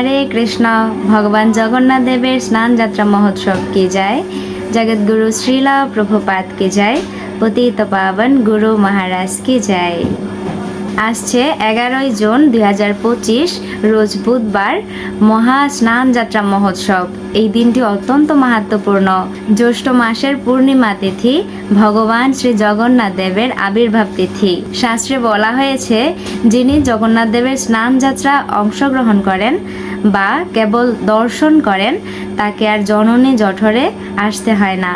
হরে কৃষ্ণ, ভগবান জগন্নাথ দেবের স্নান যাত্রা মহোৎসব কে যায়? জগৎগুরু শ্রীলা প্রভুপাত কে যায়? পতিত পাবন গুরু মহারাজ কে যায়? আসছে এগারোই জুন দুই হাজার পঁচিশ, রোজ বুধবার মহা স্নান যাত্রা মহোৎসব। এই দিনটি অত্যন্ত মাহাত্মপূর্ণ জ্যৈষ্ঠ মাসের পূর্ণিমা তিথি, ভগবান শ্রী জগন্নাথ দেবের আবির্ভাব তিথি। শাস্ত্রে বলা হয়েছে, যিনি জগন্নাথ দেবের স্নান যাত্রা অংশগ্রহণ করেন বা কেবল দর্শন করেন, তাকে আর জননী জঠরে আসতে হয় না।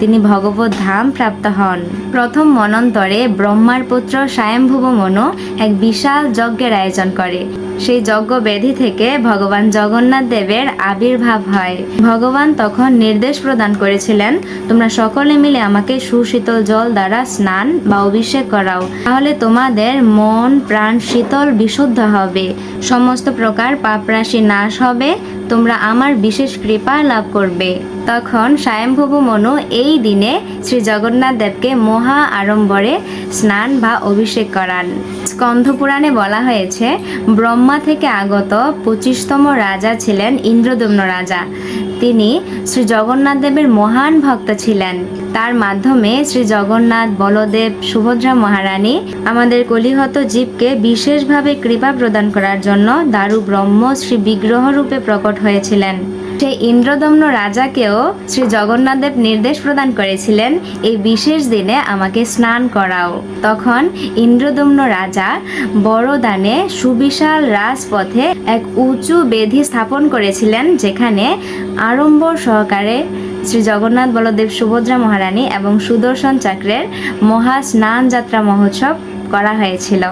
তিনি ভগবত ধাম প্রাপ্ত হন। প্রথম মনন্তরে ব্রহ্মার পুত্র স্বয়ম্ভুব মনো এক বিশাল যজ্ঞের আয়োজন করে। সেই যজ্ঞ ব্যাধি থেকে ভগবান জগন্নাথ দেবের আবির্ভাব হয়। ভগবান তখন নির্দেশ প্রদান করেছিলেন, তোমরা সকলে মিলে আমাকে সুশীতল জল দ্বারা স্নান বা অভিষেক করাও। তাহলে তোমাদের মন, প্রাণ শীতল বিশুদ্ধ হবে। সমস্ত প্রকার পাপরাশি নাশ হবে। তোমরা আমার বিশেষ কৃপা লাভ করবে। তখন স্বয়ংভূব মনু এই দিনে শ্রী জগন্নাথ দেবকে মহা আড়ম্বরে স্নান বা অভিষেক করান। স্কন্ধ পুরাণে বলা হয়েছে, ব্রহ্মা থেকে আগত পঁচিশতম রাজা ছিলেন ইন্দ্রদম্ন রাজা। তিনি শ্রী জগন্নাথ দেবের মহান ভক্ত ছিলেন। তার মাধ্যমে শ্রী জগন্নাথ, বলদেব, সুভদ্রা মহারানী আমাদের কলিহত জীবকে বিশেষভাবে কৃপা প্রদান করার জন্য দারু ব্রহ্ম শ্রী বিগ্রহ রূপে প্রকট হয়েছিলেন। সেই ইন্দ্রদম্ন রাজাকেও শ্রী জগন্নাথদেব নির্দেশ প্রদান করেছিলেন, এই বিশেষ দিনে আমাকে স্নান করাও। তখন ইন্দ্রদম্ন রাজা বড়দানে সুবিশাল রাজপথে এক উঁচু বেধি স্থাপন করেছিলেন, যেখানে আড়ম্বর সহকারে শ্রী জগন্নাথ বলদেব সুভদ্রা মহারানী এবং সুদর্শন চক্রের মহা স্নান যাত্রা মহোৎসব করা হয়েছিল।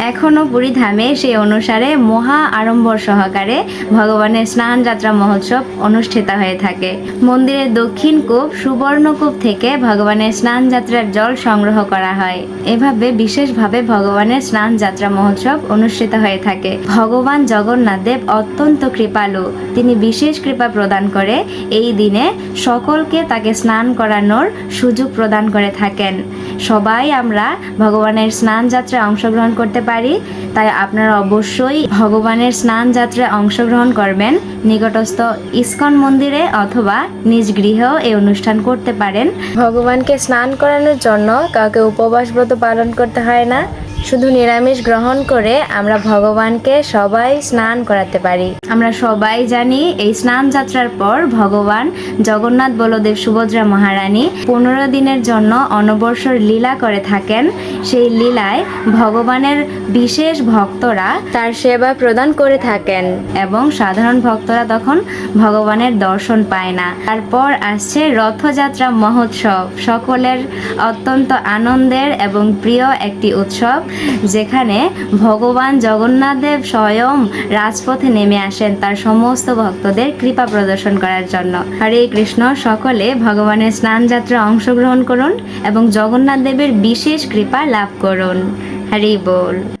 এখনও পুরীধামে সেই অনুসারে মহা আড়ম্বর সহকারে ভগবানের স্নান যাত্রা মহোৎসব অনুষ্ঠিত হয়ে থাকে। মন্দিরের দক্ষিণ কূপ, সুবর্ণকূপ থেকে ভগবানের স্নান যাত্রার জল সংগ্রহ করা হয়। এভাবে বিশেষভাবে ভগবানের স্নান যাত্রা মহোৎসব অনুষ্ঠিত হয়ে থাকে। ভগবান জগন্নাথ দেব অত্যন্ত কৃপালু। তিনি বিশেষ কৃপা প্রদান করে এই দিনে সকলকে তাকে স্নান করানোর সুযোগ প্রদান করে থাকেন। সবাই আমরা ভগবানের স্নান যাত্রায় অংশগ্রহণ করতে পারি, তাই আপনারা অবশ্যই ভগবানের স্নান যাত্রায় অংশগ্রহণ করবেন। নিকটস্থ ইস্কন মন্দিরে অথবা নিজ গৃহেও এই অনুষ্ঠান করতে পারেন। ভগবানকে স্নান করানোর জন্য কাউকে উপবাস ব্রত পালন করতে হয় না। শুধু নিরামিষ গ্রহণ করে আমরা ভগবানকে সবাই স্নান করাতে পারি। আমরা সবাই জানি এই স্নান যাত্রার পর ভগবান জগন্নাথ বলদেব সুভদ্রা মহারানী পনেরো দিনের জন্য অনবর্ষর লীলা করে থাকেন। সেই লীলায় ভগবানের বিশেষ ভক্তরা তার সেবা প্রদান করে থাকেন এবং সাধারণ ভক্তরা তখন ভগবানের দর্শন পায় না। তারপর আসছে রথযাত্রা মহোৎসব। সকলের অত্যন্ত আনন্দের এবং প্রিয় একটি উৎসব। যেখানে ভগবান জগন্নাথদেব স্বয়ং রাজপথে নেমে আসেন তার সমস্ত ভক্তদের কৃপা প্রদর্শন করার জন্য। হরে কৃষ্ণ, সকলে ভগবানের স্নান যাত্রা অংশগ্রহণ করুন এবং জগন্নাথদেবের বিশেষ কৃপা লাভ করুন। হরি বল।